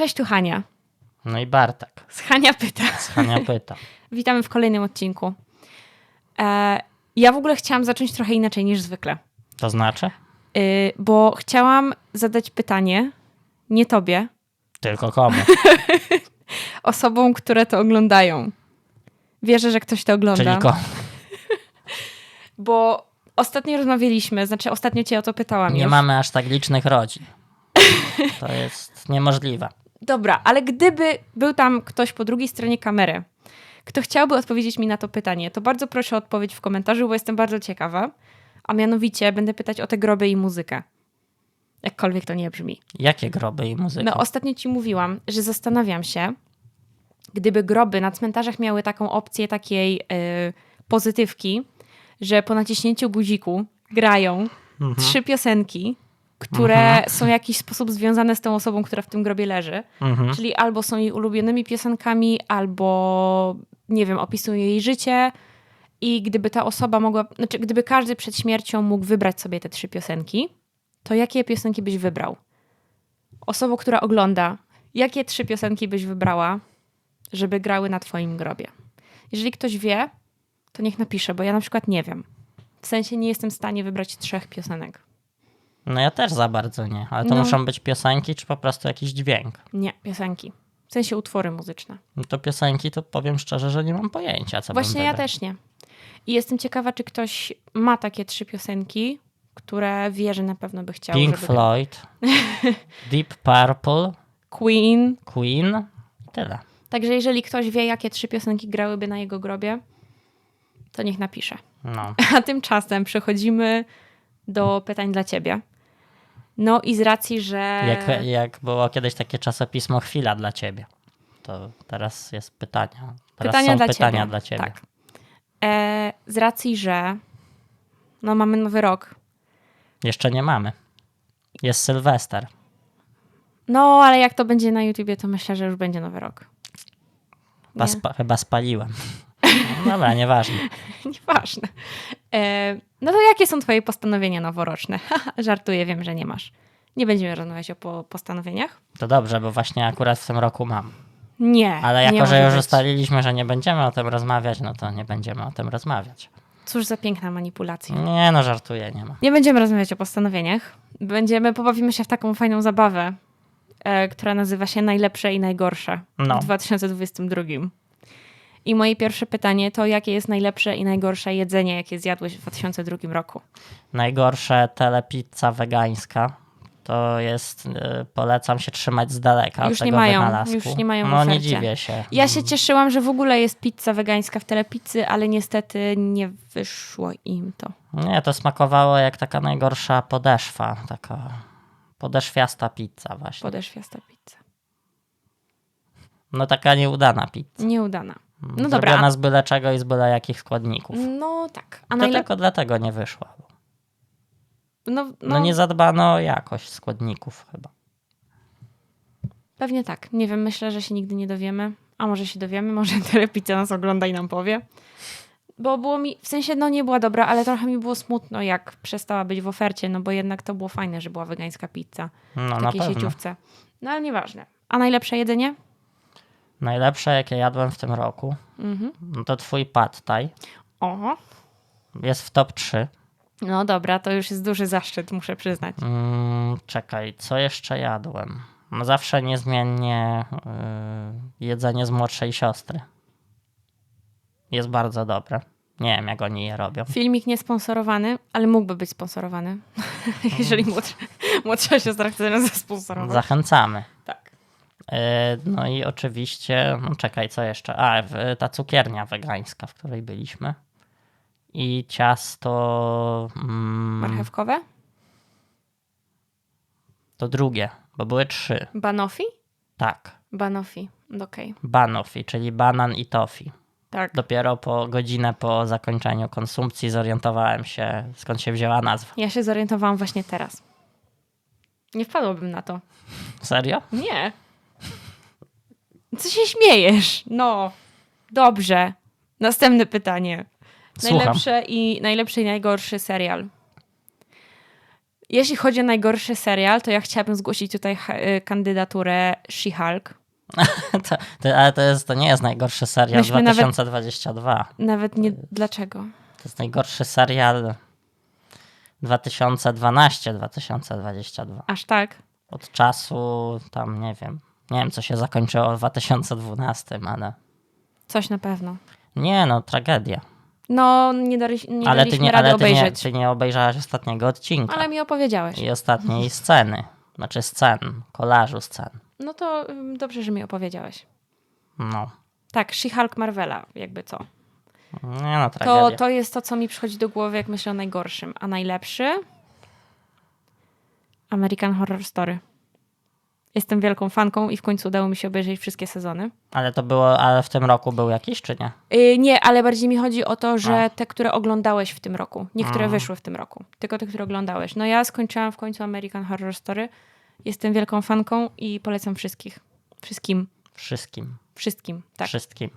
Cześć, tu Hania. No i Bartek. Z Hania pyta. Z Hania pyta. Witamy w kolejnym odcinku. E, ja w ogóle chciałam zacząć trochę inaczej niż zwykle, To znaczy? y, bo chciałam zadać pytanie, nie tobie, Tylko komu? osobom, które to oglądają. Wierzę, że ktoś to ogląda. Czyli komu? Bo ostatnio rozmawialiśmy, znaczy ostatnio cię o to pytałam Nie już. mamy aż tak licznych rodzin. To jest niemożliwe. Dobra, ale gdyby był tam ktoś po drugiej stronie kamery, kto chciałby odpowiedzieć mi na to pytanie, to bardzo proszę o odpowiedź w komentarzu, bo jestem bardzo ciekawa. A mianowicie będę pytać o te groby i muzykę. Jakkolwiek to nie brzmi. Jakie groby i muzyki? No, ostatnio ci mówiłam, że zastanawiam się, gdyby groby na cmentarzach miały taką opcję takiej y, pozytywki, że po naciśnięciu guziku grają Mhm. trzy piosenki, które są w jakiś sposób związane z tą osobą, która w tym grobie leży. Mhm. Czyli albo są jej ulubionymi piosenkami, albo nie wiem, opisują jej życie. I gdyby ta osoba mogła, znaczy gdyby każdy przed śmiercią mógł wybrać sobie te trzy piosenki, to jakie piosenki byś wybrał? Osobą, która ogląda, jakie trzy piosenki byś wybrała, żeby grały na twoim grobie? Jeżeli ktoś wie, to niech napisze, bo ja na przykład nie wiem. W sensie nie jestem w stanie wybrać trzech piosenek. No ja też za bardzo nie. Ale to No. muszą być piosenki, czy po prostu jakiś dźwięk? Nie, piosenki. W sensie utwory muzyczne. No to piosenki, to powiem szczerze, że nie mam pojęcia, co Właśnie ja też nie. I jestem ciekawa, czy ktoś ma takie trzy piosenki, które wie, że na pewno by chciał. Pink żeby... Floyd, Deep Purple, Queen. Queen i tyle. Także jeżeli ktoś wie, jakie trzy piosenki grałyby na jego grobie, to niech napisze. No. A tymczasem przechodzimy do pytań dla ciebie. No i z racji, że. Jak, jak było kiedyś takie czasopismo Chwila dla ciebie. To teraz jest pytania. Teraz pytania są dla pytania ciebie. dla ciebie. Tak. E, z racji, że no mamy nowy rok. Jeszcze nie mamy. Jest Sylwester. No, ale jak to będzie na YouTubie, to myślę, że już będzie nowy rok. Chyba, spa, chyba spaliłem. No dobra, nieważne. Nieważne. E, no to jakie są twoje postanowienia noworoczne? Żartuję, wiem, że nie masz. Nie będziemy rozmawiać o po postanowieniach? To dobrze, bo właśnie akurat w tym roku mam. Nie. Ale nie jako, że może już być. ustaliliśmy, że nie będziemy o tym rozmawiać, no to nie będziemy o tym rozmawiać. Cóż za piękna manipulacja. Nie no, żartuję, nie ma. Nie będziemy rozmawiać o postanowieniach. Będziemy, pobawimy się w taką fajną zabawę, e, która nazywa się Najlepsze i Najgorsze No. w 2022. I moje pierwsze pytanie to, jakie jest najlepsze i najgorsze jedzenie, jakie zjadłeś w 2002 roku? Najgorsze telepizza wegańska. To jest, y, polecam się trzymać z daleka Już nie mają, wynalazku. już nie mają No nie dziwię się. Ja się cieszyłam, że w ogóle jest pizza wegańska w telepizzy, ale niestety nie wyszło im to. Nie, to smakowało jak taka najgorsza podeszwa, taka podeszwiasta pizza właśnie. Podeszwiasta pizza. No taka nieudana pizza. Nieudana. No Zrobiona dobra. z byle czego i z byle jakich składników. No tak. A To najlepiej. tylko dlatego nie wyszła. No, No, no, nie zadbano o jakość składników chyba. pewnie tak. Nie wiem, myślę, że się nigdy nie dowiemy. A może się dowiemy, może telepizza nas ogląda i nam powie. Bo było mi, w sensie, no nie była dobra, ale trochę mi było smutno, jak przestała być w ofercie, no bo jednak to było fajne, że była wegańska pizza No w takiej sieciówce. No ale nieważne. A najlepsze jedzenie? Najlepsze jakie jadłem w tym roku, Mhm. no to twój pad thai. Oho. Jest w top 3. No dobra, to już jest duży zaszczyt, muszę przyznać. Mm, czekaj, co jeszcze jadłem? No zawsze niezmiennie yy, jedzenie z młodszej siostry. Jest bardzo dobre. Nie wiem, jak oni je robią. Filmik niesponsorowany, ale mógłby być sponsorowany. Jeżeli młodsza, młodsza siostra chce nas zasponsorować. Zachęcamy. Tak. Yy, no i oczywiście, no czekaj, co jeszcze? A, ta cukiernia wegańska, w której byliśmy. I ciasto. Mm, Marchewkowe? to drugie, bo były trzy. Banoffee? Tak. Banoffee. Okej. Banoffee, czyli banan i toffee. Tak. Dopiero po godzinę po zakończeniu konsumpcji zorientowałem się, skąd się wzięła nazwa. Ja się zorientowałam właśnie teraz. Nie wpadłabym na to. Serio? Nie. Co się śmiejesz? No. Dobrze. Następne pytanie. Słucham. Najlepsze i, najlepszy i najgorszy serial. Jeśli chodzi o najgorszy serial, to ja chciałabym zgłosić tutaj y, kandydaturę She-Hulk. to, to, ale to, jest, to nie jest najgorszy serial Myśmy nawet- 2022. Nawet nie dlaczego. To jest najgorszy serial 2012-2022. Aż tak. Od czasu tam, nie wiem, nie wiem co się zakończyło w 2012, ale Coś na pewno. nie no, tragedia. No, nie, dali, nie ale ty daliśmy nie, rady ale ty nie, obejrzeć. ty nie obejrzałaś ostatniego odcinka Ale mi opowiedziałeś. i ostatniej sceny. Znaczy scen, kolażu scen. No to dobrze, że mi opowiedziałeś. No, Tak, She-Hulk Marvela, jakby co. nie no, To, tragedia. to jest to, co mi przychodzi do głowy, jak myślę o najgorszym. A najlepszy? American Horror Story. Jestem wielką fanką i w końcu udało mi się obejrzeć wszystkie sezony. Ale to było, ale w tym roku był jakiś, czy nie? Yy, nie, ale bardziej mi chodzi o to, że A. te, które oglądałeś w tym roku. Niektóre Mm. wyszły w tym roku. Tylko te, które oglądałeś. No ja skończyłam w końcu American Horror Story. Jestem wielką fanką i polecam wszystkich. Wszystkim. Wszystkim. Wszystkim. Tak. Wszystkim.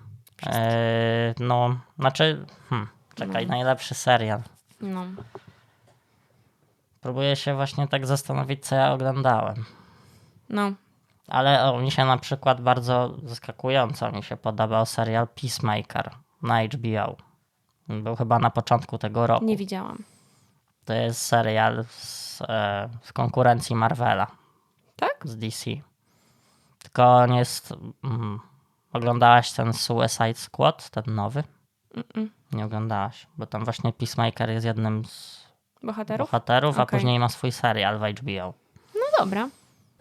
Eee, no, znaczy, hmm, czekaj, najlepszy serial. No. Próbuję się właśnie tak zastanowić, co ja oglądałem. No. Ale o, mi się na przykład bardzo zaskakująco mi się podobał serial Peacemaker na HBO. Był chyba na początku tego roku. Nie widziałam. To jest serial z, e, z konkurencji Marvela, Tak? z DC. Tylko on jest... Mm, oglądałaś ten Suicide Squad, ten nowy? Mm-mm. Nie oglądałaś, bo tam właśnie Peacemaker jest jednym z Bohaterów? bohaterów, a Okej. później ma swój serial w HBO. No dobra.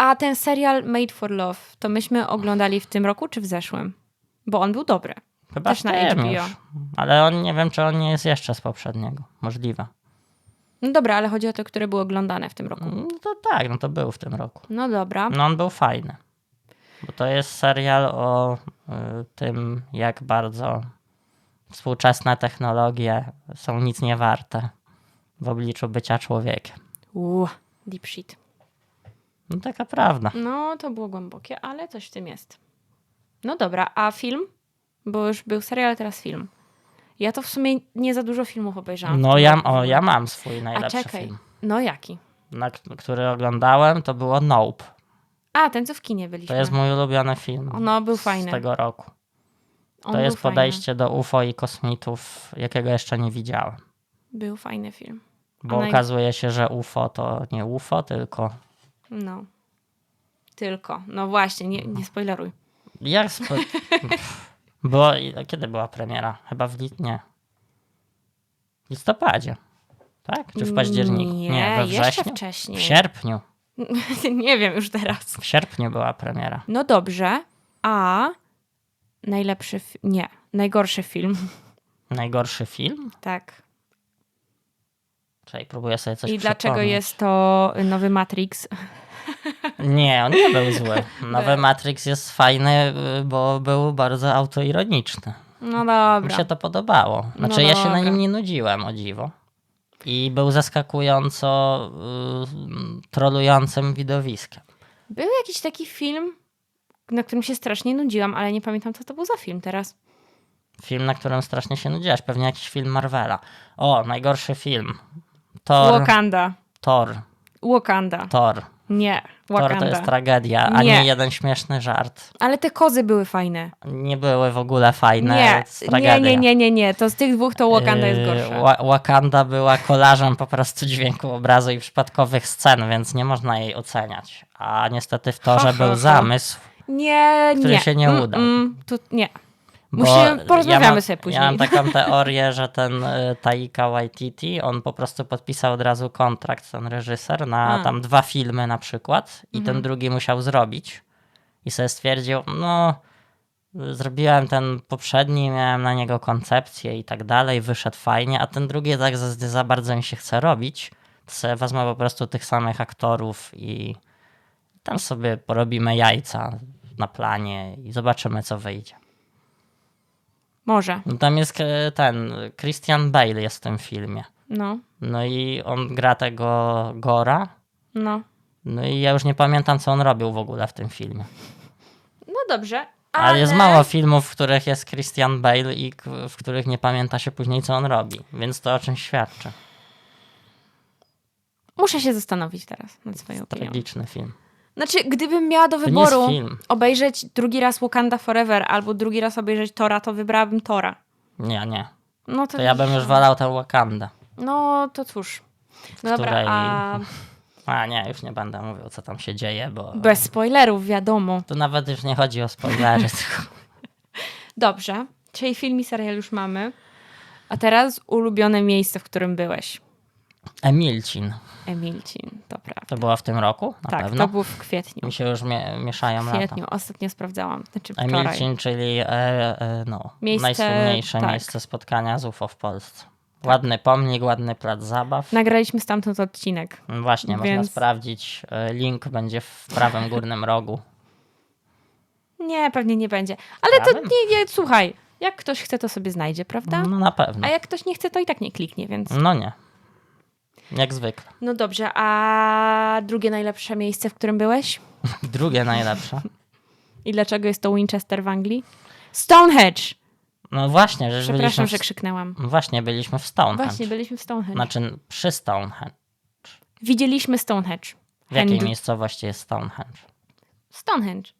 A ten serial Made for Love, to myśmy oglądali w tym roku czy w zeszłym? Bo on był dobry. Chyba Też na HBO. już. Ale on nie wiem, czy on nie jest jeszcze z poprzedniego. Możliwe. No dobra, ale chodzi o te, które były oglądane w tym roku. No to tak, no to był w tym roku. No dobra. No on był fajny. Bo to jest serial o y, tym, jak bardzo współczesne technologie są nic nie warte w obliczu bycia człowiekiem. Uuu, deep shit. No taka prawda. No to było głębokie, ale coś w tym jest. No dobra, a film? Bo już był serial, teraz film. Ja to w sumie nie za dużo filmów obejrzałam. No ja, o, ja mam swój A najlepszy czekaj, film. no jaki? Na, który oglądałem, to było Nope. A, ten co w kinie byliśmy. To jest mój ulubiony film. No, był z fajny. tego roku. On To jest fajny. podejście do UFO i kosmitów, jakiego jeszcze nie widziałem. Był fajny film. Bo A okazuje się, że UFO to nie UFO, tylko. No. Tylko. No właśnie, nie, nie spoileruj. Jak spo... Było... Kiedy była premiera? Chyba w lit... nie. W listopadzie. Tak? Czy w październiku? Nie, we jeszcze wrześniu? wcześniej. W sierpniu. nie wiem już teraz. W sierpniu była premiera. No dobrze, a najlepszy, fi- nie, najgorszy film, Najgorszy film? tak. Czekaj, próbuję sobie coś I dlaczego przypomnieć. jest to nowy Matrix? Nie, on nie był zły. Nowy Matrix jest fajny, y, bo był bardzo autoironiczny. No Mi dobra. się to podobało. Znaczy, No ja się na nim nie nudziłem, o dziwo. I był zaskakująco y, trolującym widowiskiem. Był jakiś taki film, na którym się strasznie nudziłam, ale nie pamiętam, co to był za film teraz. Film, na którym strasznie się nudziłaś. Pewnie jakiś film Marvela. O, najgorszy film. Thor. Wakanda. Thor. Wakanda. Thor. Nie, Thor to Wakanda. jest tragedia, a nie Nie. jeden śmieszny żart. Ale te kozy były fajne. Nie były w ogóle fajne. Nie, nie, nie, nie, nie, nie. To z tych dwóch to Wakanda jest Yy, gorsze. Wa- Wakanda była kolażem po prostu dźwięku obrazu i przypadkowych scen, więc nie można jej oceniać. A niestety w Torze ha, był ha. zamysł, Nie, który nie. się nie udał. Mm, tu, nie. Musimy, porozmawiamy ja mam, sobie później. Ja mam taką teorię, że ten y, Taika Waititi, on po prostu podpisał od razu kontrakt, ten reżyser, na A. tam dwa filmy na przykład i Mhm. ten drugi musiał zrobić. I sobie stwierdził, no zrobiłem ten poprzedni, miałem na niego koncepcję i tak dalej, wyszedł fajnie, a ten drugi tak za, za bardzo mi się chce robić, to sobie wezmę po prostu tych samych aktorów i tam sobie porobimy jajca na planie i zobaczymy, co wyjdzie. Może. No Tam jest e, ten, Christian Bale jest w tym filmie. No, No i on gra tego Gora. no. No i ja już nie pamiętam, co on robił w ogóle w tym filmie. No dobrze. Ale, jest mało filmów, w których jest Christian Bale i w których nie pamięta się później, co on robi. Więc to o czymś świadczy. Muszę się zastanowić teraz nad swoją opinią. Tragiczny film. Znaczy, gdybym miała do wyboru obejrzeć drugi raz Wakanda Forever albo drugi raz obejrzeć Tora, to wybrałabym Tora. Nie, nie. No to, To ja bym już wolał tę Wakandę. No to cóż. No dobra, której- a A nie, już nie będę mówił, co tam się dzieje, bo bez spoilerów, wiadomo. tu nawet już nie chodzi o spoilery. Dobrze, czyli film i serial już mamy. A teraz ulubione miejsce, w którym byłeś. Emilcin. Emilcin, to prawda. To było w tym roku? Na tak, pewno. to było w kwietniu. Mi się już mie- mieszają W lata. kwietniu, ostatnio sprawdzałam. Znaczy wczoraj. Emilcin, czyli e, e, no, Miejsce- najsłynniejsze tak. miejsce spotkania z UFO w Polsce. Ładny pomnik, ładny plac zabaw. Nagraliśmy stamtąd odcinek. Właśnie, można Więc- sprawdzić. e, Link będzie w prawym górnym rogu. Nie, pewnie nie będzie. Ale to Prawym? nie, nie, słuchaj, jak ktoś chce, to sobie znajdzie, prawda? No na pewno. A jak ktoś nie chce, to i tak nie kliknie, więc... No nie. Jak zwykle. No dobrze, a drugie najlepsze miejsce, w którym byłeś? Drugie najlepsze. I dlaczego jest to Winchester w Anglii? Stonehenge! No właśnie, że Przepraszam, byliśmy że w, krzyknęłam. właśnie byliśmy w Stonehenge. Właśnie, byliśmy w Stonehenge. Znaczy przy Stonehenge. Widzieliśmy Stonehenge. W jakiej Hand- miejscowości jest Stonehenge? Stonehenge.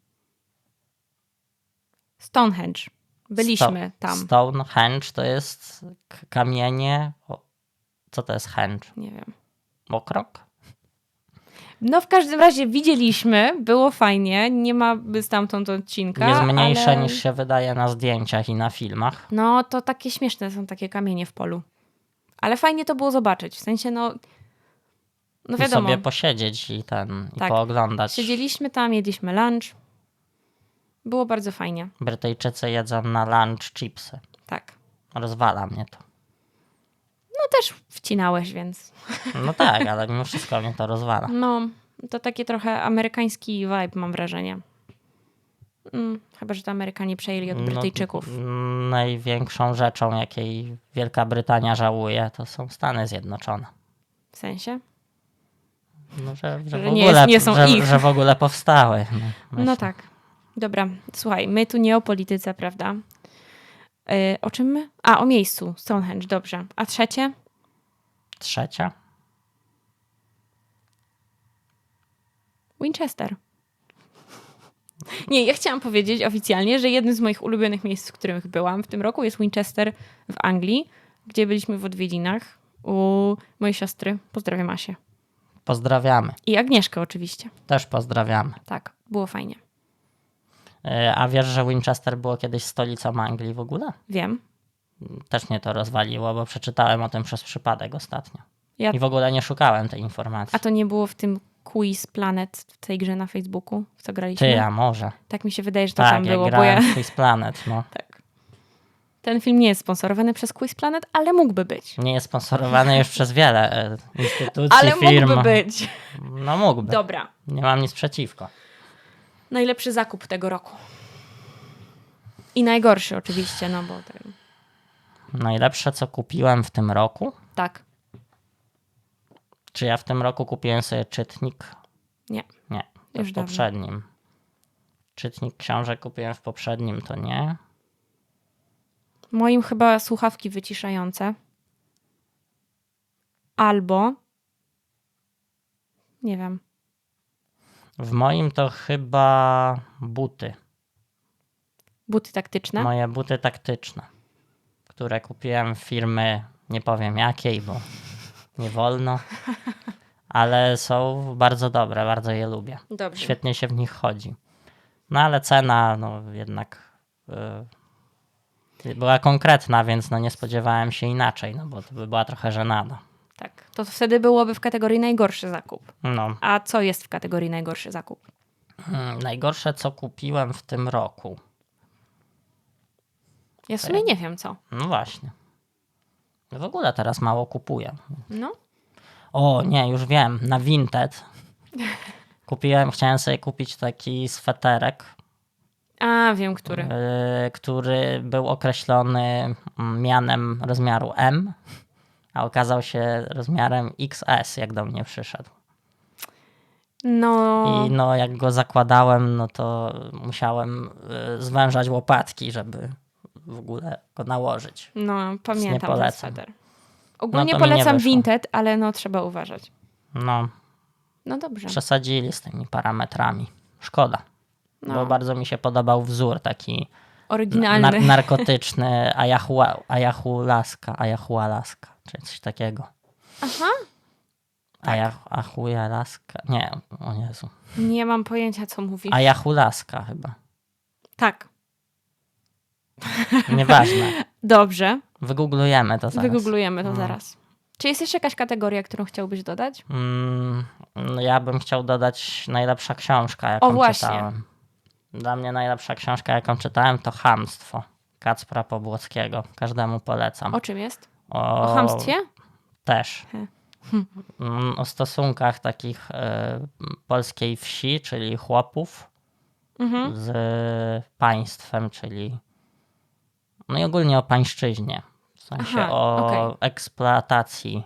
Stonehenge. Byliśmy Sto- tam. Stonehenge to jest kamienie. Co to jest henge? Nie wiem. Okrąg? No w każdym razie widzieliśmy, było fajnie, nie ma stamtąd odcinka. Jest mniejsze ale... niż się wydaje na zdjęciach i na filmach. No to takie śmieszne są takie kamienie w polu. Ale fajnie to było zobaczyć. W sensie, no. No I wiadomo. sobie posiedzieć i ten i Tak. pooglądać. Siedzieliśmy tam, jedliśmy lunch. Było bardzo fajnie. Brytyjczycy jedzą na lunch chipsy. Tak. Rozwala mnie to. No też wcinałeś, więc. No tak, ale mimo wszystko mnie to rozwala. No, to takie trochę amerykański vibe, mam wrażenie. Mm, chyba, że to Amerykanie przejęli od No, Brytyjczyków. mm, największą rzeczą, jakiej Wielka Brytania żałuje, to są Stany Zjednoczone. W sensie? No, że, że, Że w nie ogóle, jest- nie są że, ich. że w ogóle powstały. No, No tak. Dobra, słuchaj, my tu nie o polityce, prawda? Yy, o czym my? A, o miejscu. Stonehenge, dobrze. A trzecie? Trzecia? Winchester. Nie, ja chciałam powiedzieć oficjalnie, że jednym z moich ulubionych miejsc, w których byłam w tym roku jest Winchester w Anglii, gdzie byliśmy w odwiedzinach u mojej siostry. Pozdrawiam Asię. Pozdrawiamy. I Agnieszkę oczywiście. Też pozdrawiamy. Tak, było fajnie. E, A wiesz, że Winchester było kiedyś stolicą Anglii w ogóle? Wiem. Też mnie to rozwaliło, bo przeczytałem o tym przez przypadek ostatnio. Ja... I w ogóle nie szukałem tej informacji. A to nie było w tym Quiz Planet w tej grze na Facebooku, w co graliśmy? Ty, a może. Tak mi się wydaje, że to tak, tam jak było, grałem ja... Quiz Planet, no. Tak. Ten film nie jest sponsorowany przez Quiz Planet, ale mógłby być. Nie jest sponsorowany już przez wiele e, instytucji, Ale firm. mógłby być. No mógłby. Dobra. Nie mam nic przeciwko. Najlepszy zakup tego roku. I najgorszy oczywiście, no bo ten... Najlepsze, co kupiłem w tym roku? tak, Czy ja w tym roku kupiłem sobie czytnik? nie. Nie, to Już w dawno. poprzednim. Czytnik książek kupiłem w poprzednim, to nie. Moim chyba słuchawki wyciszające. Albo nie wiem. W moim to chyba buty. Buty taktyczne. Moje buty taktyczne, które kupiłem firmy, nie powiem jakiej, bo nie wolno, ale są bardzo dobre, bardzo je lubię. Dobrze. Świetnie się w nich chodzi. No ale cena, no jednak y, była konkretna, więc no nie spodziewałem się inaczej, no bo to by była trochę żenada. Tak. To wtedy byłoby w kategorii najgorszy zakup. No, A co jest w kategorii najgorszy zakup? mm, najgorsze co kupiłem w tym roku. Ja w sumie nie wiem co. No właśnie. W ogóle teraz mało kupuję. No. O, nie, już wiem, na Vinted kupiłem, chciałem sobie kupić taki sweterek, A, wiem, który. y, który był określony mm, mianem rozmiaru M, a okazał się rozmiarem XS, jak do mnie przyszedł. No. I no, jak go zakładałem, no to musiałem y, zwężać łopatki, żeby w ogóle go nałożyć. No, pamiętam ten polecam. sweter. Ogólnie No nie polecam. Vinted, ale no trzeba uważać. No, No dobrze. przesadzili z tymi parametrami. Szkoda, No, bo bardzo mi się podobał wzór taki oryginalny. nar- narkotyczny Ayahua- Ayahulaska, Ayahualaska, czy coś takiego. Aha. Ayah- Ayahualaska, nie, o Jezu. Nie mam pojęcia, co mówisz. Ayahulaska chyba. Tak. Nieważne. Dobrze. Wygooglujemy to zaraz. Wygooglujemy to Mm. zaraz. Czy jest jeszcze jakaś kategoria, którą chciałbyś dodać? Mm, no ja bym chciał dodać najlepsza książka, jaką O, właśnie. czytałem. Dla mnie najlepsza książka, jaką czytałem, to Hamstwo Kacpra Pobłockiego. Każdemu polecam. O czym jest? O, O chamstwie? Też. He. Mm, O stosunkach takich e, polskiej wsi, czyli chłopów, Mhm. z państwem, czyli no i ogólnie o pańszczyźnie. W sensie Aha, o okej. eksploatacji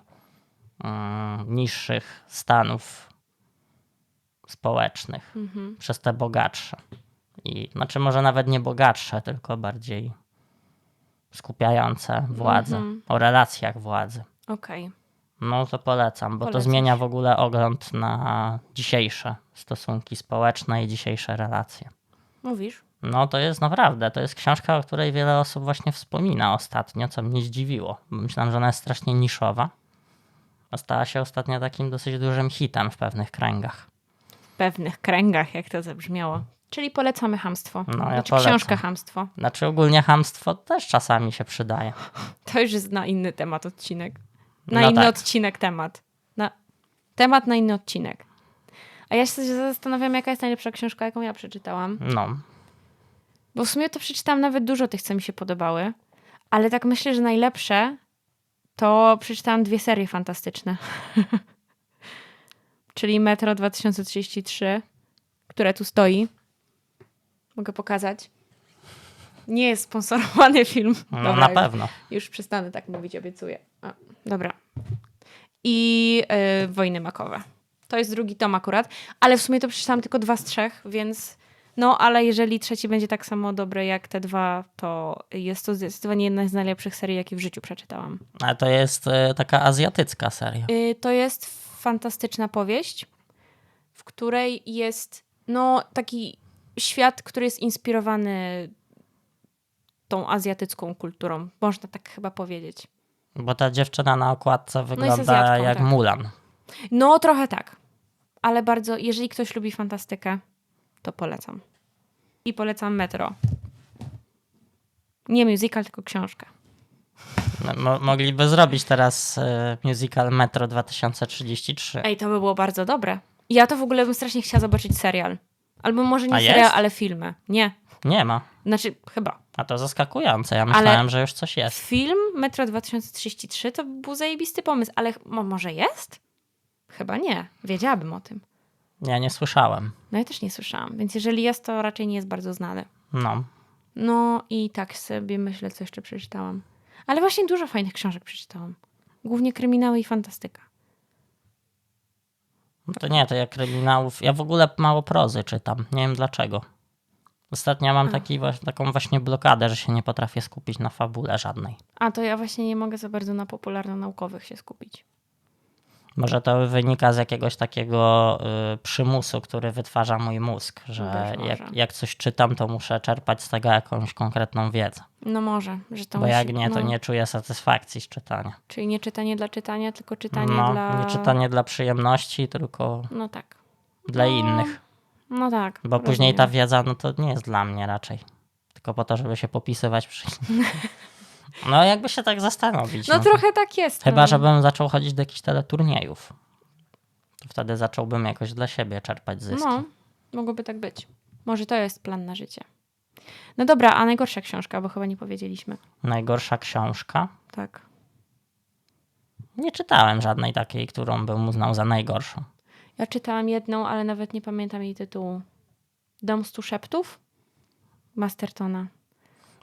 mm, niższych stanów społecznych Mhm. przez te bogatsze. I znaczy może nawet nie bogatsze, tylko bardziej skupiające władzę, Mhm. o relacjach władzy. Okej. No to polecam, bo to zmienia w ogóle ogląd na dzisiejsze stosunki społeczne i dzisiejsze relacje. Mówisz? No to jest naprawdę, to jest książka, o której wiele osób właśnie wspomina ostatnio, co mnie zdziwiło. Myślałem, że ona jest strasznie niszowa, a stała się ostatnio takim dosyć dużym hitem w pewnych kręgach. W pewnych kręgach, jak to zabrzmiało. Czyli polecamy hamstwo. No, ja znaczy polecam. książkę hamstwo. Znaczy ogólnie hamstwo też czasami się przydaje. To już jest na inny temat odcinek. Na No inny tak. odcinek temat. Na... Temat na inny odcinek. A ja się zastanawiam, jaka jest najlepsza książka, jaką ja przeczytałam. No, Bo w sumie to przeczytałam nawet dużo tych, co mi się podobały. Ale tak myślę, że najlepsze to przeczytałam dwie serie fantastyczne. Czyli Metro 2033, które tu stoi. Mogę pokazać. Nie jest sponsorowany film. no Dobra, na już- pewno. Już przestanę tak mówić, obiecuję. A, dobra. I y, Wojny Makowe. To jest drugi tom akurat, ale w sumie to przeczytałam tylko dwa z trzech, więc no, ale jeżeli trzeci będzie tak samo dobry jak te dwa, to jest to zdecydowanie jedna z najlepszych serii, jakie w życiu przeczytałam. Ale to jest e, taka azjatycka seria. Y, to jest fantastyczna powieść, w której jest no taki świat, który jest inspirowany tą azjatycką kulturą. Można tak chyba powiedzieć. Bo ta dziewczyna na okładce wygląda Azjatką, jak tak. Mulan. No, trochę tak. Ale bardzo, jeżeli ktoś lubi fantastykę, to polecam. I polecam Metro. Nie musical, tylko książkę. No, Mo- mogliby zrobić teraz e, musical Metro 2033. Ej, to by było bardzo dobre. Ja to w ogóle bym strasznie chciała zobaczyć serial. Albo może nie serial, ale filmy. Nie. Nie ma. Znaczy, chyba. A to zaskakujące. Ja myślałem, że już coś jest. Film Metro 2033 to był zajebisty pomysł, ale może jest? Chyba nie. Wiedziałabym o tym. Ja nie słyszałem. No ja też nie słyszałam, więc jeżeli jest, to raczej nie jest bardzo znany. No. No i tak sobie myślę, co jeszcze przeczytałam. Ale właśnie dużo fajnych książek przeczytałam. Głównie kryminały i fantastyka. No to nie, to ja kryminałów. Ja w ogóle mało prozy czytam. Nie wiem dlaczego. Ostatnio mam taki, taką właśnie blokadę, że się nie potrafię skupić na fabule żadnej. A to ja właśnie nie mogę za bardzo na popularno-naukowych się skupić. Może to wynika z jakiegoś takiego y, przymusu, który wytwarza mój mózg, że jak, jak coś czytam, to muszę czerpać z tego jakąś konkretną wiedzę. No może, że to Bo musi, jak nie, to no, nie czuję satysfakcji z czytania. Czyli nie czytanie dla czytania, tylko czytanie No, dla... nie czytanie dla przyjemności, tylko No tak. dla No, innych. No tak. Bo później ta rozumiem. wiedza, no to nie jest dla mnie raczej. Tylko po to, żeby się popisywać przy... No jakby się tak zastanowić. No to- trochę tak jest. Chyba, no. żebym zaczął chodzić do jakichś teleturniejów. To wtedy zacząłbym jakoś dla siebie czerpać zyski. No, mogłoby tak być. Może to jest plan na życie. No dobra, a najgorsza książka, bo chyba nie powiedzieliśmy. Najgorsza książka? Tak. Nie czytałem żadnej takiej, którą bym uznał za najgorszą. Ja czytałam jedną, ale nawet nie pamiętam jej tytułu. Dom stu szeptów? Mastertona.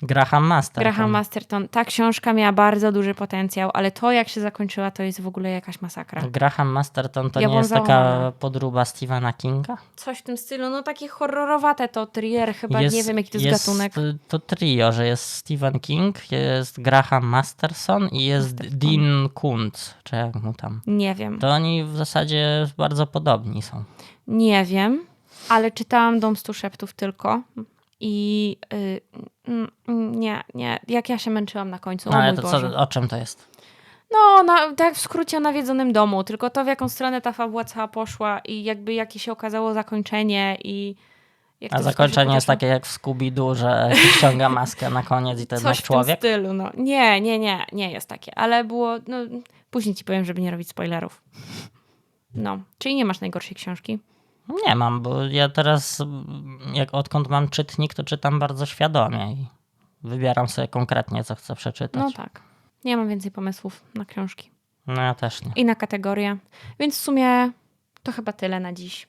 Graham Master. Graham Masterton. Ta książka miała bardzo duży potencjał, ale to jak się zakończyła, to jest w ogóle jakaś masakra. Graham Masterton to Ja nie jest taka załamana. podróba Stephena Kinga? Coś w tym stylu, no takie horrorowate to thriller, chyba nie wiem jaki to jest, gatunek. y, To trio, że jest Stephen King, jest Graham Masterson i jest Masterton. Dean Kuntz, czy jak mu tam. Nie wiem. To oni w zasadzie bardzo podobni są. Nie wiem, ale czytałam Dom Stu Szeptów tylko i y, mm, mm, nie, nie, jak ja się męczyłam na końcu, No ale to Boże. co, o czym to jest? No, na, tak w skrócie o nawiedzonym domu, tylko to w jaką stronę ta fabuła cała poszła i jakby jakie się okazało zakończenie i A zakończenie jest takie jak w Scooby-Doo, że ściąga maskę na koniec i to jednak Coś w człowiek? tym stylu, no. Nie, nie, nie, nie jest takie, ale było, no, później ci powiem, żeby nie robić spoilerów. No, czyli nie masz najgorszej książki. Nie mam, bo ja teraz, jak odkąd mam czytnik, to czytam bardzo świadomie i wybieram sobie konkretnie, co chcę przeczytać. No tak. Nie mam więcej pomysłów na książki. No ja też nie. i na kategorie. Więc w sumie to chyba tyle na dziś.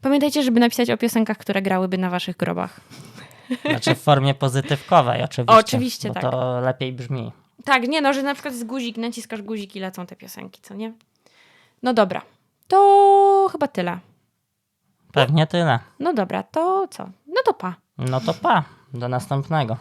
Pamiętajcie, żeby napisać o piosenkach, które grałyby na waszych grobach. Znaczy w formie pozytywkowej oczywiście. Oczywiście, bo tak. to lepiej brzmi. Tak, nie no, że na przykład jest guzik, naciskasz guzik i lecą te piosenki, co nie? No dobra. To chyba tyle. Pewnie tyle. No dobra, to co? No to pa. No to pa, do następnego.